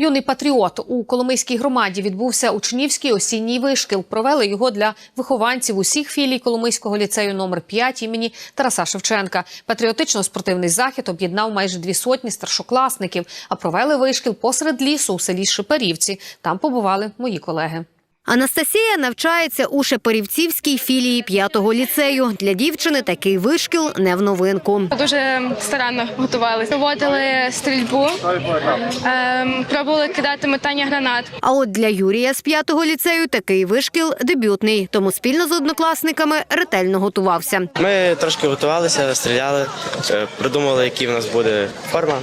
Юний патріот у Коломийській громаді відбувся учнівський осінній вишкіл. Провели його для вихованців усіх філій Коломийського ліцею номер 5 імені Тараса Шевченка. Патріотично-спортивний захід об'єднав майже дві сотні старшокласників. А провели вишкіл посеред лісу у селі Шиперівці. Там побували мої колеги. Анастасія навчається у Шепарівцівській філії п'ятого ліцею. Для дівчини такий вишкіл не в новинку. Дуже старанно готувалися. Проводили стрільбу, ем, пробували кидати метання гранат. А от для Юрія з п'ятого ліцею такий вишкіл дебютний, тому спільно з однокласниками ретельно готувався. Ми трошки готувалися, стріляли, е, придумали, який в нас буде форма,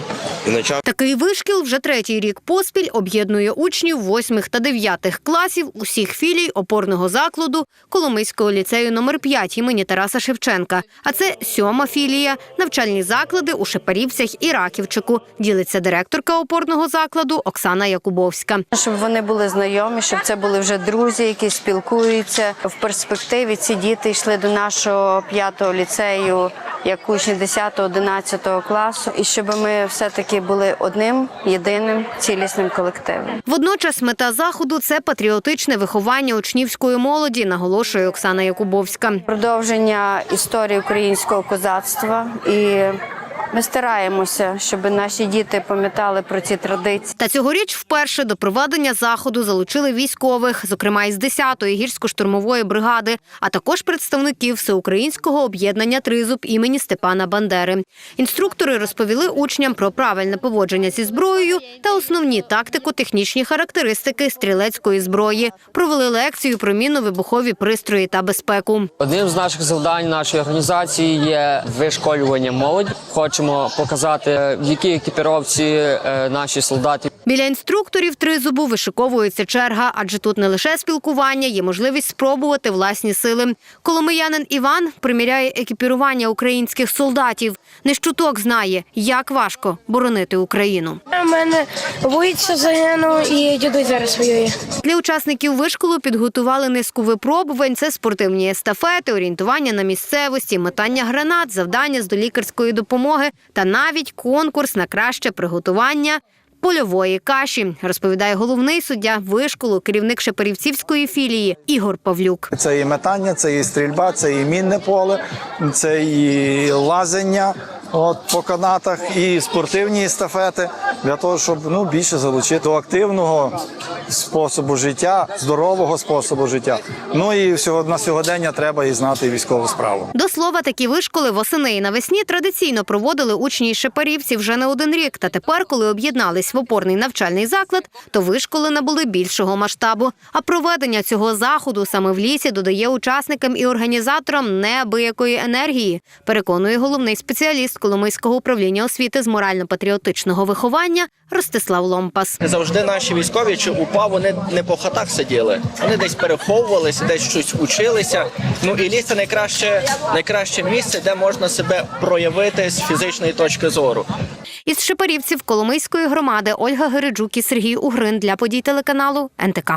віночок. Такий вишкіл вже третій рік поспіль об'єднує учнів восьмих та дев'ятих класів усіх філій опорного закладу Коломийського ліцею номер 5 імені Тараса Шевченка. А це сьома філія, навчальні заклади у Шепарівцях і Раківчику. Ділиться директорка опорного закладу Оксана Якубовська. Щоб вони були знайомі, щоб це були вже друзі, які спілкуються. В перспективі ці діти йшли до нашого п'ятого ліцею як учні 10-11 класу, і щоб ми все-таки були одним єдиним цілісним колективом. Водночас мета заходу це патріотичне виховання учнівської молоді, наголошує Оксана Якубовська. Продовження історії українського козацтва і. Ми стараємося, щоб наші діти пам'ятали про ці традиції. Та цьогоріч вперше до проведення заходу залучили військових, зокрема із 10-ї гірсько-штурмової бригади, а також представників всеукраїнського об'єднання Тризуб імені Степана Бандери. Інструктори розповіли учням про правильне поводження зі зброєю та основні тактико-технічні характеристики стрілецької зброї. Провели лекцію про мінно-вибухові пристрої та безпеку. Одним з наших завдань нашої організації є вишколювання молоді. Хочемо показати, в якій екіпіровці е, наші солдати. Біля інструкторів тризубу вишиковується черга, адже тут не лише спілкування, є можливість спробувати власні сили. Коломиянин Іван приміряє екіпірування українських солдатів. Не щуток знає, як важко боронити Україну. У мене боїться загинув і дідусь зараз воює. Для учасників вишколу підготували низку випробувань. Це спортивні естафети, орієнтування на місцевості, метання гранат, завдання з долікарської допомоги та навіть конкурс на краще приготування. Польової каші розповідає головний суддя вишколу, керівник Шепарівцівської філії Ігор Павлюк. Це і метання, це і стрільба, це і мінне поле, це і лазення от, по канатах, і спортивні естафети для того, щоб ну, більше залучити до активного способу життя, здорового способу життя. Ну і всього на сьогодення треба і знати військову справу. До слова, такі вишколи восени і навесні традиційно проводили учні із Шепарівців вже не один рік. Та тепер, коли об'єднались в опорний навчальний заклад, то вишколи набули більшого масштабу. А проведення цього заходу саме в лісі додає учасникам і організаторам неабиякої енергії. Переконує головний спеціаліст Коломийського управління освіти з морально-патріотичного виховання Ростислав Ломпас. Завжди наші військові чи УПА вони не по хатах сиділи. Вони десь переховувалися, десь щось училися. Ну і ліс це найкраще, найкраще місце, де можна себе проявити з фізичної точки зору. Із Шепарівців Коломийської громади Ольга Гереджук і Сергій Угрин для подій телеканалу НТК.